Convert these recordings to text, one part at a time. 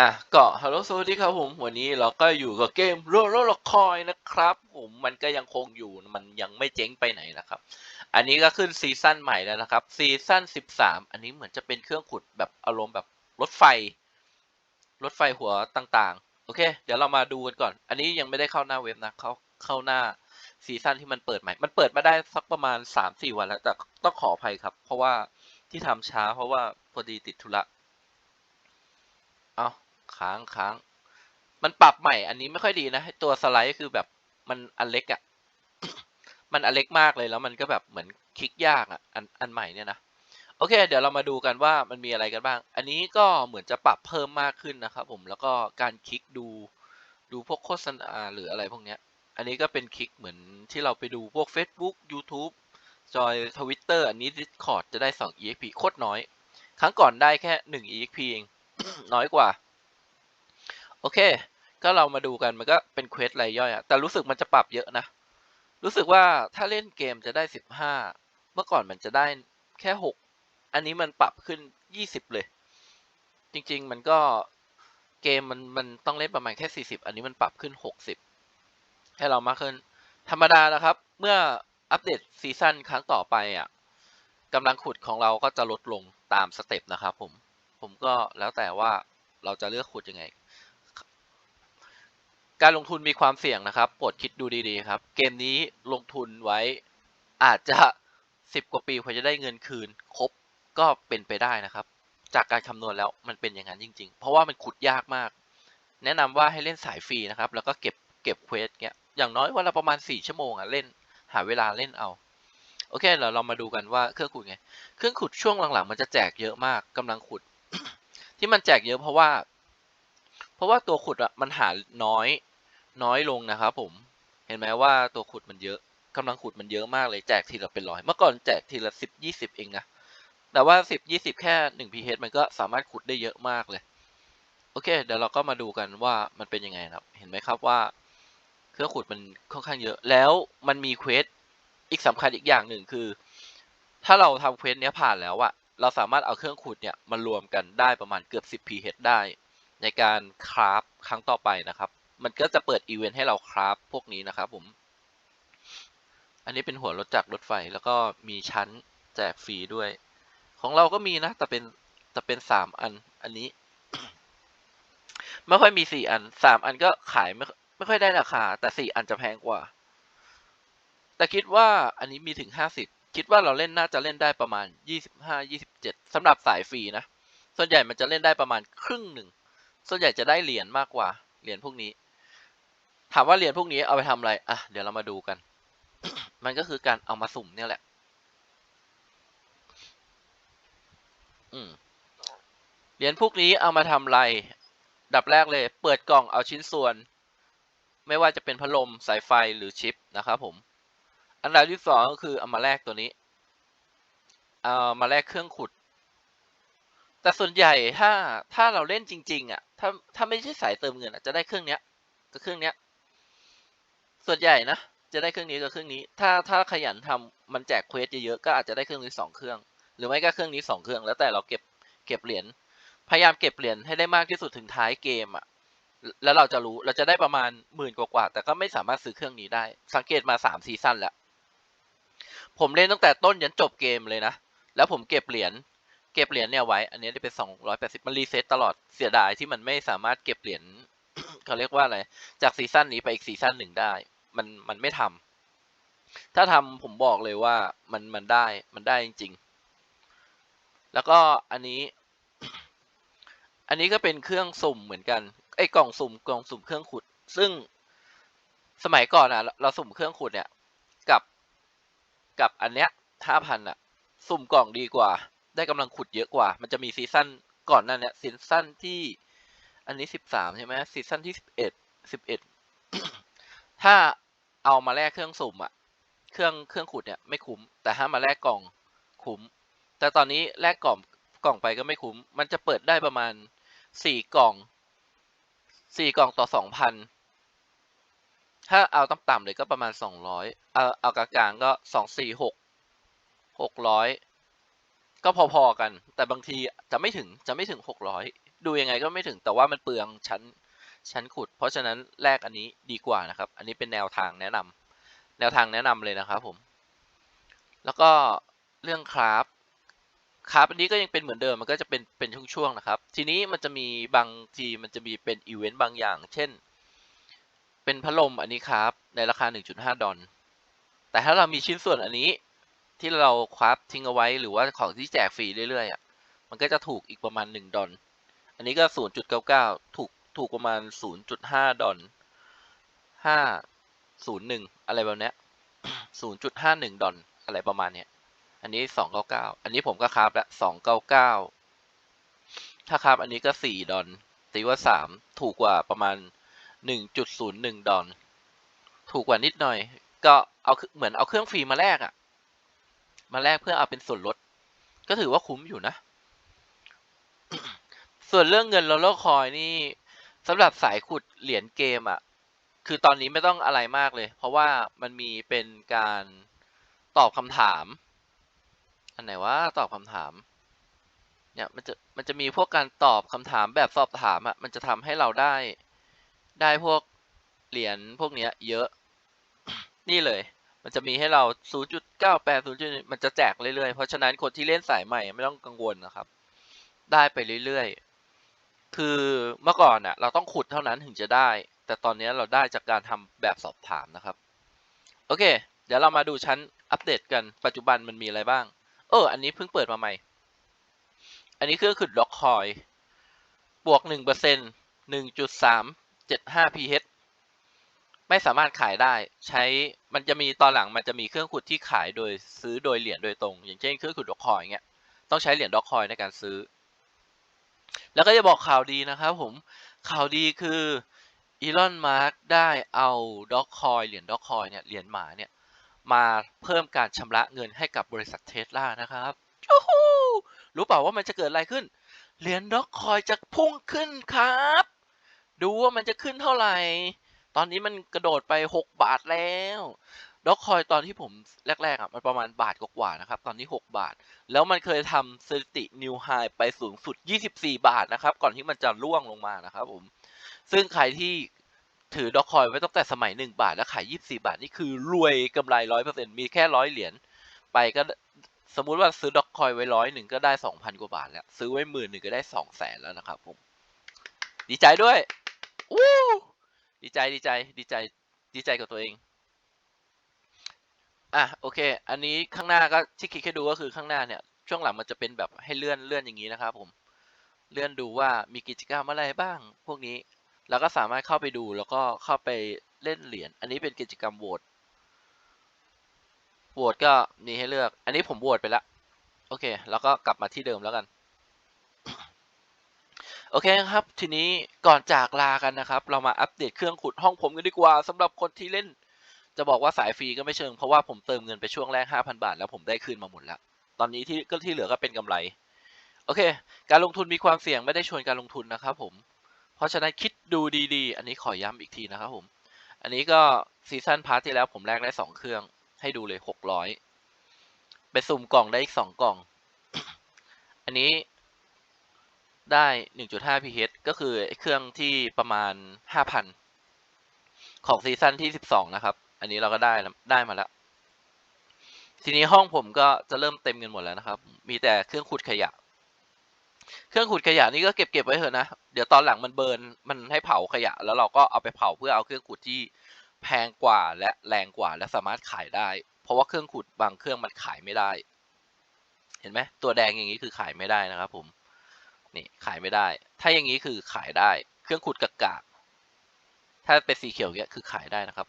อะก็ฮัลโหลสวัสดีครับผม วันนี้เราก็อยู่กับเกมโรลโรคอยนะครับผมมันก็ยังคงอยู่มันยังไม่เจ๊งไปไหนนะครับ อันนี้ก็ขึ้นซีซั่นใหม่แล้วนะครับซีซั่นสิบสามอันนี้เหมือนจะเป็นเครื่องขุดแบบอารมณ์แบบรถไฟ รถไฟหัวต่างๆ โอเค เดี๋ยวเรามาดูกันก่อน อันนี้ยังไม่ได้เข้าหน้าเว็บนะเขาเข้าหน้าซีซั่นที่มันเปิดใหม่ มันเปิดมาได้สักประมาณสามสี่วันแล้วแต่ต้องขออภัยครับ เพราะว่าที่ทำช้าเพราะว่าพอดีติดธุระเอา ค้างค้าง มันปรับใหม่ อันนี้ไม่ค่อยดีนะตัวสไลด์คือแบบมันอันเล็กอะ่ะ มันอันเล็กมากเลยแล้วมันก็แบบเหมือนคลิกยากอะ่ะอันอันใหม่เนี่ยนะโอเค เดี๋ยวเรามาดูกันว่ามันมีอะไรกันบ้าง อันนี้ก็เหมือนจะปรับเพิ่มมากขึ้นนะครับผมแล้วก็การคลิกดูดูพวกโฆษณาหรืออะไรพวกเนี้ย อันนี้ก็เป็นคลิกเหมือนที่เราไปดูพวก Facebook YouTube จอย Twitter อันนี้ Discord จะได้ 2 EXP โคตรน้อย ครั้งก่อนได้แค่ 1 EXP เอง น้อยกว่า โอเค ก็เรามาดูกันมันก็เป็นเควสรายย่อยอะแต่รู้สึกมันจะปรับเยอะนะ รู้สึกว่าถ้าเล่นเกมจะได้สิบห้าเมื่อก่อนมันจะได้แค่หกอันนี้มันปรับขึ้นยี่สิบเลย จริงๆมันก็เกมมันมันต้องเล่นประมาณแค่สี่สิบอันนี้มันปรับขึ้นหกสิบให้เรามากขึ้น ธรรมดานะครับ เมื่ออัปเดตซีซั่นครั้งต่อไปอะกำลังขุดของเราก็จะลดลงตามสเต็ปนะครับผม ผมก็แล้วแต่ว่าเราจะเลือกขุดยังไง การลงทุนมีความเสี่ยงนะครับโปรดคิดดูดีๆครับ เกมนี้ลงทุนไว้อาจจะสิบกว่าปีพอจะได้เงินคืน ครบก็เป็นไปได้นะครับ จากการคำนวณแล้วมันเป็นอย่างนั้นจริง ๆ เพราะว่ามันขุดยากมาก แนะนำว่าให้เล่นสายฟรีนะครับ แล้วก็เก็บเก็บเควสเงี้ยอย่างน้อยวันละประมาณสี่ชั่วโมงอะเล่น หาเวลาเล่นเอาโอเคเดี๋ยวเรามาดูกันว่าเครื่องขุดไงเครื่องขุดช่วงหลังๆ มันจะแจกเยอะมากกำลังขุด ที่มันแจกเยอะเพราะว่า เพราะว่าตัวขุดอะมันหาน้อย น้อยลงนะครับผมเห็นไหมว่าตัวขุดมันเยอะกำลังขุดมันเยอะมากเลยแจกทีละเป็นร้อยเมื่อก่อนแจกทีละสิบยี่สิบเองนะแต่ว่าสิบยี่สิบแค่หนึ่งพีเมันก็สามารถขุดได้เยอะมากเลย โอเค เดี๋ยวเราก็มาดูกันว่ามันเป็นยังไงครับ เห็นไหมครับว่า เครื่องขุดมันค่อนข้างเยอะ แล้วมันมีเควสอีกสำคัญอีกอย่างหนึ่งคือ ถ้าเราทำเควสเนี้ยผ่านแล้วอะเราสามารถเอาเครื่องขุดเนี่ยมารวมกันได้ประมาณเกือบ10 pH ได้ ในการคราฟครั้งต่อไปนะครับ มันก็จะเปิดอีเวนต์ให้เราคราฟพวกนี้นะครับผม อันนี้เป็นหัวรถจักรรถไฟแล้วก็มีชั้นแจกฟรีด้วย ของเราก็มีนะ แต่เป็นแต่เป็นสามอัน อันนี้ ไม่ค่อยมีสี่อันสามอันก็ขายไม่ไม่ค่อยได้ราคา แต่สี่อันจะแพงกว่า แต่คิดว่าอันนี้มีถึงห้าสิบคิดว่าเราเล่นน่าจะเล่นได้ประมาณยี่สิบห้ายี่สิบเจ็ดสำหรับสายฟรีนะ ส่วนใหญ่มันจะเล่นได้ประมาณครึ่งหนึ่ง ส่วนใหญ่จะได้เหรียญมากกว่า เหรียญพวกนี้ ถามว่าเหรียญพวกนี้เอาไปทำอะไร อะ เดี๋ยวเรามาดูกัน มันก็คือการเอามาสุ่มเนี่ยแหละ อืม เหรียญพวกนี้เอามาทำอะไร ดับแรกเลย เปิดกล่องเอาชิ้นส่วน ไม่ว่าจะเป็นพัดลมสายไฟหรือชิปนะครับผม อันดับที่สองก็คือเอามาแลกตัวนี้ เอามาแลกเครื่องขุด แต่ส่วนใหญ่ถ้าถ้าเราเล่นจริง ๆ อะ ถ้าถ้าไม่ใช่สายเติมเงินอะจะได้เครื่องเนี้ยกับเครื่องเนี้ย ส่วนใหญ่นะ จะได้เครื่องนี้กับเครื่องนี้ ถ้าถ้าขยันทำมันแจกเควสเยอะๆก็อาจจะได้เครื่องนี้สองเครื่อง หรือไม่ก็เครื่องนี้สองเครื่อง แล้วแต่เราเก็บเก็บเหรียญ พยายามเก็บเหรียญให้ได้มากที่สุดถึงท้ายเกมอะ แล้วเราจะรู้ เราจะได้ประมาณหมื่นกว่าๆ แต่ก็ไม่สามารถซื้อเครื่องนี้ได้ สังเกตมาสามซีซั่นแล้ว ผมเล่นตั้งแต่ต้นยันจบเกมเลยนะ แล้วผมเก็บเหรียญ เก็บเหรียญเนี่ยไว้ อันนี้ได้เป็นสองร้อยแปดสิบมันรีเซ็ตตลอด เสียดายที่มันไม่สามารถเก็บเหรียญเขาเรียกว่าอะไร จากซีซั่นนี้ไปอีกซีซั่นหนึ่งได้ มันมันไม่ทำถ้าทำผมบอกเลยว่ามันมันได้มันได้จริง ๆ แล้วก็อันนี้ อันนี้ก็เป็นเครื่องสุ่มเหมือนกันไอ้กล่องสุ่มกล่องสุ่มเครื่องขุด ซึ่งสมัยก่อนอะ เราสุ่มเครื่องขุดเนี่ย กับกับอันเนี้ยห้าพันอะ สุ่มกล่องดีกว่า ได้กำลังขุดเยอะกว่า มันจะมีซีซั่นก่อนหนั้นเนี่ยซีซั่นที่ อันนี้สิบสามใช่ไหมซีซั่นที่สิบเอ็ดสิบเอ็ดถ้า เอามาแลกเครื่องสุ่มอะเครื่องเครื่องขุดเนี่ยไม่คุ้ม แต่ถ้ามาแลกกล่องคุ้ม แต่ตอนนี้แลกกล่องกล่องไปก็ไม่คุ้ม มันจะเปิดได้ประมาณสี่กล่องสี่กล่องต่อสองพันถ้าเอาต่ำๆเลยก็ประมาณสองร้อยเอาเอากลางๆก็สองสี่หกหกร้อยก็พอๆกัน แต่บางทีจะไม่ถึงจะไม่ถึงหกร้อยดูยังไงก็ไม่ถึงแต่ว่ามันเปลืองชั้น ชั้นขุด เพราะฉะนั้นแลกอันนี้ดีกว่านะครับ อันนี้เป็นแนวทางแนะนำแนวทางแนะนำเลยนะครับผม แล้วก็เรื่องคราฟคราฟอันนี้ก็ยังเป็นเหมือนเดิมมันก็จะเป็นเป็นช่วงๆนะครับ ทีนี้มันจะมีบางทีมันจะมีเป็นอีเวนต์บางอย่าง เช่น เป็นพัดลมอันนี้ครับในราคา 1.5 ดอลแต่ถ้าเรามีชิ้นส่วนอันนี้ที่เราคราฟทิ้งเอาไว้หรือว่าของที่แจกฟรีเรื่อยๆอะมันก็จะถูกอีกประมาณ 1 ดอลอันนี้ก็ 0.99 ถูก ถูกประมาณ 0.5 ดอล501 อะไรแบบเนี้ย0.51 ดอลอะไรประมาณเนี้ย อันนี้ 299 อันนี้ผมก็คราฟละ299 ถ้าคราฟอันนี้ก็ 4 ดอลตีว่า 3 ถูกกว่าประมาณ 1.01 ดอลถูกกว่านิดหน่อย ก็เอาเหมือนเอาเครื่องฟรีมาแลกอะมาแลกเพื่อเอาเป็นส่วนลด ก็ถือว่าคุ้มอยู่นะ ส่วนเรื่องเงินโลโลคอยนี่ สำหรับสายขุดเหรียญเกมอะคือตอนนี้ไม่ต้องอะไรมากเลย เพราะว่ามันมีเป็นการตอบคำถาม อันไหนว่าตอบคำถาม เนี่ยมันจะมันจะมีพวกการตอบคำถามแบบสอบถามอะมันจะทำให้เราได้ ได้พวกเหรียญพวกเนี้ย เยอะ นี่เลย มันจะมีให้เรา 0.98 0. มันจะแจกเรื่อยๆ เพราะฉะนั้นคนที่เล่นสายใหม่ไม่ต้องกังวลนะครับ ได้ไปเรื่อยๆ คือเมื่อก่อนน่ะเราต้องขุดเท่านั้นถึงจะได้ แต่ตอนนี้เราได้จากการทำแบบสอบถามนะครับ โอเค เดี๋ยวเรามาดูชั้นอัปเดตกันปัจจุบันมันมีอะไรบ้าง เออ อันนี้เพิ่งเปิดมาใหม่ อันนี้คือขุดล็อกคอย บวก 1% 1.375 pH ไม่สามารถขายได้ ใช้มันจะมีตอนหลังมันจะมีเครื่องขุดที่ขายโดยซื้อโดยเหรียญโดยตรง อย่างเช่นเครื่องขุดด็อกคอยเงี้ยต้องใช้เหรียญด็อกคอยในการซื้อ แล้วก็จะบอกข่าวดีนะครับผมข่าวดีคืออีลอนมาร์กได้เอาด็อกคอยเหรียญด็อกคอยเนี่ยเหรียญหมาเนี่ยมาเพิ่มการชำระเงินให้กับบริษัทเทสลานะครับรู้เปล่าว่ามันจะเกิดอะไรขึ้น เหรียญด็อกคอยจะพุ่งขึ้นครับ ดูว่ามันจะขึ้นเท่าไหร่ ตอนนี้มันกระโดดไป 6 บาทแล้ว ด็อกคอยตอนที่ผมแรกๆอะมันประมาณบาทกว่าๆนะครับ ตอนนี้ 6 บาท แล้วมันเคยทำสถิตินิวไฮไปสูงสุด 24 บาทนะครับ ก่อนที่มันจะร่วงลงมานะครับผม ซึ่งใครที่ถือด็อกคอยไว้ตั้งแต่สมัย 1 บาท แล้วขาย 24 บาท นี่คือรวยกำไร 100%มีแค่ร้อยเหรียญไปก็สมมุติว่าซื้อด็อกคอยไว้ร้อยหนึ่งก็ได้ 2,000 กว่าบาทแล้ว ซื้อไว้หมื่นหนึ่งก็ได้2แสนแล้วนะครับผม ดีใจด้วยอู้ดีใจดีใจดีใจดีใจกับตัวเอง อะโอเค อันนี้ข้างหน้าก็ที่คลิกให้ดูก็คือข้างหน้าเนี่ย ช่วงหลังมันจะเป็นแบบให้เลื่อนเลื่อนอย่างนี้นะครับ ผม เลื่อนดูว่ามีกิจกรรมอะไรบ้าง พวกนี้แล้วก็สามารถเข้าไปดูแล้วก็เข้าไปเล่นเหรียญ อันนี้เป็นกิจกรรมโหวต โหวตก็มีให้เลือก อันนี้ผมโหวตไปแล้ว โอเค แล้วก็กลับมาที่เดิมแล้วกัน โอเคครับ ทีนี้ก่อนจากลากันนะครับ เรามาอัปเดตเครื่องขุดห้องผมกันดีกว่าสำหรับคนที่เล่น จะบอกว่าสายฟรีก็ไม่เชิงเพราะว่าผมเติมเงินไปช่วงแรก 5,000 บาท แล้วผมได้คืนมาหมดแล้ว ตอนนี้ที่ก็ที่เหลือก็เป็นกำไร โอเค การลงทุนมีความเสี่ยงไม่ได้ชวนการลงทุนนะครับผม เพราะฉะนั้นคิดดูดีๆ อันนี้ขอย้ำอีกทีนะครับผม อันนี้ก็ซีซั่นพาร์ทที่แล้วผมแลกได้สองเครื่อง ให้ดูเลยหกร้อยไปสุ่มกล่องได้อีกสองกล่อง อันนี้ได้ 1.5 pH ก็คือเครื่องที่ประมาณ 5,000 ของซีซั่นที่ 12 นะครับ อันนี้เราก็ได้ได้มาแล้ว ทีนี้ห้องผมก็จะเริ่มเต็มกันหมดแล้วนะครับ มีแต่เครื่องขุดขยะ เครื่องขุดขยะนี่ก็เก็บเก็บไว้เถอะนะ เดี๋ยวตอนหลังมันเบิร์นมันให้เผาขยะ แล้วเราก็เอาไปเผาเพื่อเอาเครื่องขุดที่แพงกว่าและแรงกว่าและสามารถขายได้ เพราะว่าเครื่องขุดบางเครื่องมันขายไม่ได้ เห็นไหมตัวแดงอย่างนี้คือขายไม่ได้นะครับ ผม นี่ขายไม่ได้ ถ้าอย่างนี้คือขายได้ เครื่องขุดกากาถ้าเป็นสีเขียวเนี้ยคือขายได้นะครับ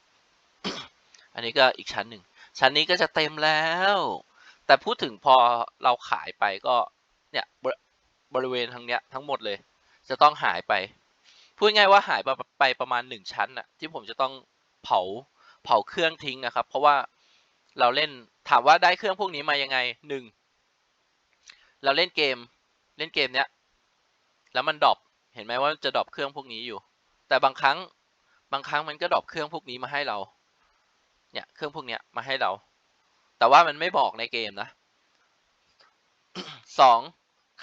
อันนี้ก็อีกชั้นหนึ่ง ชั้นนี้ก็จะเต็มแล้ว แต่พูดถึงพอเราขายไปก็เนี่ยบริเวณทั้งเนี้ยทั้งหมดเลย จะต้องหายไป พูดง่ายว่าหายไปไปประมาณหนึ่งชั้นน่ะที่ผมจะต้องเผาเผาเครื่องทิ้งนะครับ เพราะว่าเราเล่นถามว่าได้เครื่องพวกนี้มายังไงหนึ่งเราเล่นเกมเล่นเกมเนี้ยแล้วมันดรอปเห็นไหมว่าจะดรอปเครื่องพวกนี้อยู่ แต่บางครั้งบางครั้งมันก็ดรอปเครื่องพวกนี้มาให้เรา เนี่ยเครื่องพวกเนี้ยมาให้เรา แต่ว่ามันไม่บอกในเกมนะสอง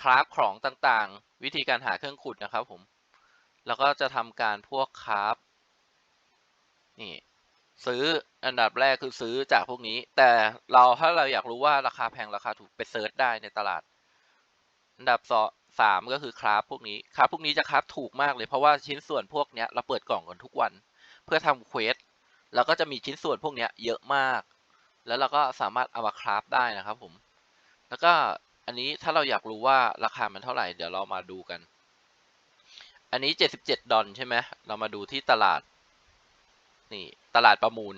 คราฟของต่างๆ วิธีการหาเครื่องขุดนะครับผม แล้วก็จะทำการพวกคราฟนี่ซื้ออันดับแรกคือซื้อจากพวกนี้ แต่เราถ้าเราอยากรู้ว่าราคาแพงราคาถูกไปเซิร์ชได้ในตลาด อันดับสองสามก็คือคราฟพวกนี้คราฟพวกนี้จะคราฟถูกมากเลยเพราะว่าชิ้นส่วนพวกเนี้ยเราเปิดกล่องกันทุกวัน เพื่อทำเควส แล้วก็จะมีชิ้นส่วนพวกนี้เยอะมาก แล้วเราก็สามารถเอามาคราฟได้นะครับผม แล้วก็อันนี้ถ้าเราอยากรู้ว่าราคามันเท่าไหร่ เดี๋ยวเรามาดูกัน อันนี้ 77 ดอลใช่ไหมเรามาดูที่ตลาด นี่ตลาดประมูล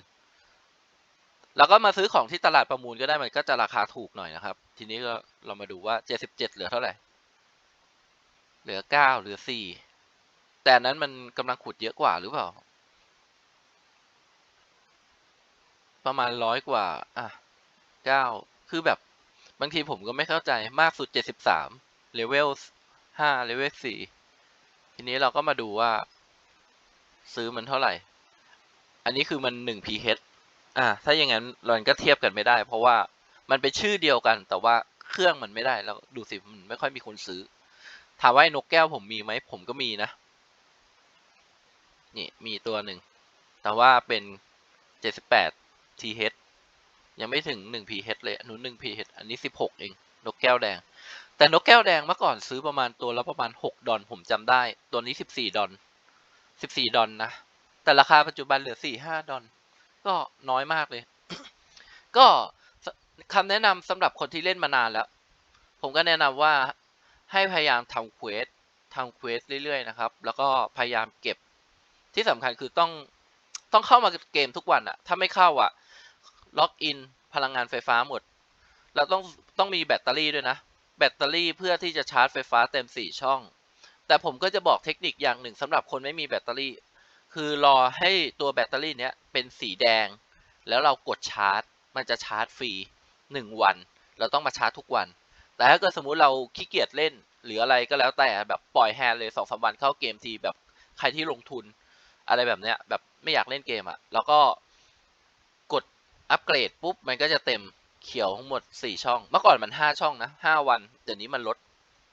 แล้วก็มาซื้อของที่ตลาดประมูลก็ได้มันก็จะราคาถูกหน่อยนะครับ ทีนี้ก็เรามาดูว่า 77 เหลือเท่าไหร่ เหลือ 9 เหลือ 4 แต่นั้นมันกำลังขุดเยอะกว่าหรือเปล่า ประมาณร้อยกว่า อะ9คือแบบบางทีผมก็ไม่เข้าใจมากสุด73เลเวล5เลเวล4ทีนี้เราก็มาดูว่า ซื้อมันเท่าไหร่ อันนี้คือมัน1 pH อ่าถ้าอย่างนั้นเราก็เทียบกันไม่ได้ เพราะว่ามันเป็นชื่อเดียวกัน แต่ว่าเครื่องมันไม่ได้แล้วดูสิมันไม่ค่อยมีคนซื้อ ถามว่านกแก้วผมมีไหมผมก็มีนะ นี่มีตัวหนึ่ง แต่ว่าเป็น78 TH ยังไม่ถึง1 pH เลยอันนู้น1 pH อันนี้ 16 เอง นกแก้วแดง แต่นกแก้วแดงเมื่อก่อนซื้อประมาณตัวละประมาณ 6 ดอลผมจำได้ ตัวนี้ 14 ดอล14 ดอลนะ แต่ราคาปัจจุบันเหลือ 4 5 ดอลก็น้อยมากเลย ก็คำแนะนำสำหรับคนที่เล่นมานานแล้ว ผมก็แนะนำว่าให้พยายามทำเควสทำเควสเรื่อยๆนะครับ แล้วก็พยายามเก็บที่สำคัญคือต้องต้องเข้ามาเกมทุกวันอะถ้าไม่เข้าอะ ล็อกอินพลังงานไฟฟ้าหมดแล้วต้องต้องมีแบตเตอรี่ด้วยนะ แบตเตอรี่เพื่อที่จะชาร์จไฟฟ้าเต็ม 4 ช่อง แต่ผมก็จะบอกเทคนิคอย่างหนึ่งสำหรับคนไม่มีแบตเตอรี่ คือรอให้ตัวแบตเตอรี่เนี้ยเป็นสีแดง แล้วเรากดชาร์จ มันจะชาร์จฟรี 1 วัน เราต้องมาชาร์จทุกวัน แต่ถ้าเกิดสมมุติเราขี้เกียจเล่น หรืออะไรก็แล้วแต่แบบปล่อยแฮนด์เลยสองสามวันเข้าเกมทีแบบใครที่ลงทุนอะไรแบบเนี้ยแบบไม่อยากเล่นเกมอะ่ะแล้วก็ อัปเกรดปุ๊บมันก็จะเต็มเขียวทั้งหมด 4 ช่อง เมื่อก่อนมัน 5 ช่องนะ 5 วัน เดี๋ยวนี้มันลด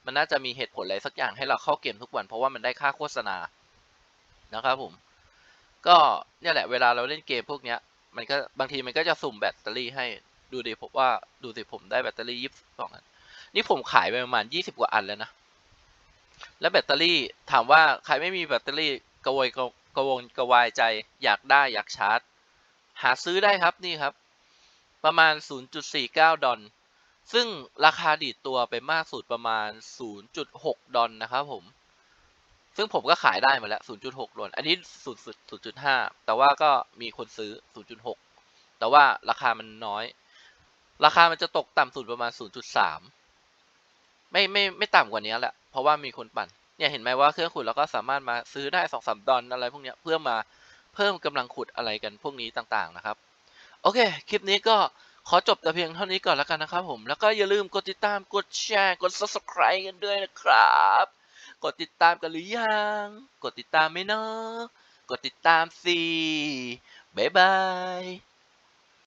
มันน่าจะมีเหตุผลอะไรสักอย่างให้เราเข้าเกมทุกวัน เพราะว่ามันได้ค่าโฆษณา นะครับผม ก็เนี่ยแหละเวลาเราเล่นเกมพวกเนี้ย มันก็บางทีมันก็จะสุ่มแบตเตอรี่ให้ ดูดิผมว่า ดูดิผมได้แบตเตอรี่ยี่สิบสองอัน นี่ผมขายไปประมาณยี่สิบกว่าอันแล้วนะ แล้วแบตเตอรี่ถามว่าใครไม่มีแบตเตอรี่กระวยกระกระวนกระวายใจ อยากได้อยากชาร์จ หาซื้อได้ครับนี่ครับ ประมาณ 0.49 ดอลซึ่งราคาดีดตัวไปมากสุดประมาณ 0.6 ดอลนะครับผม ซึ่งผมก็ขายได้มาแล้ว 0.6 ดอลอันนี้สุดสุด0.5 แต่ว่าก็มีคนซื้อ 0.6 แต่ว่าราคามันน้อย ราคามันจะตกต่ำสุดประมาณ 0.3 ไม่ไม่ไม่ต่ำกว่านี้แหละ เพราะว่ามีคนปั่น เนี่ยเห็นไหมว่าเครื่องขุดเราก็สามารถมาซื้อได้สองสามดอลอะไรพวกนี้เพื่อมา เพิ่มกำลังขุดอะไรกันพวกนี้ต่างๆนะครับ โอเค คลิปนี้ก็ขอจบแต่เพียงเท่านี้ก่อนแล้วกันนะครับผม แล้วก็อย่าลืมกดติดตาม กดแชร์ กด subscribe กันด้วยนะครับ กดติดตามกันหรือยัง กดติดตามไหมเนาะ กดติดตามสิ บ๊ายบาย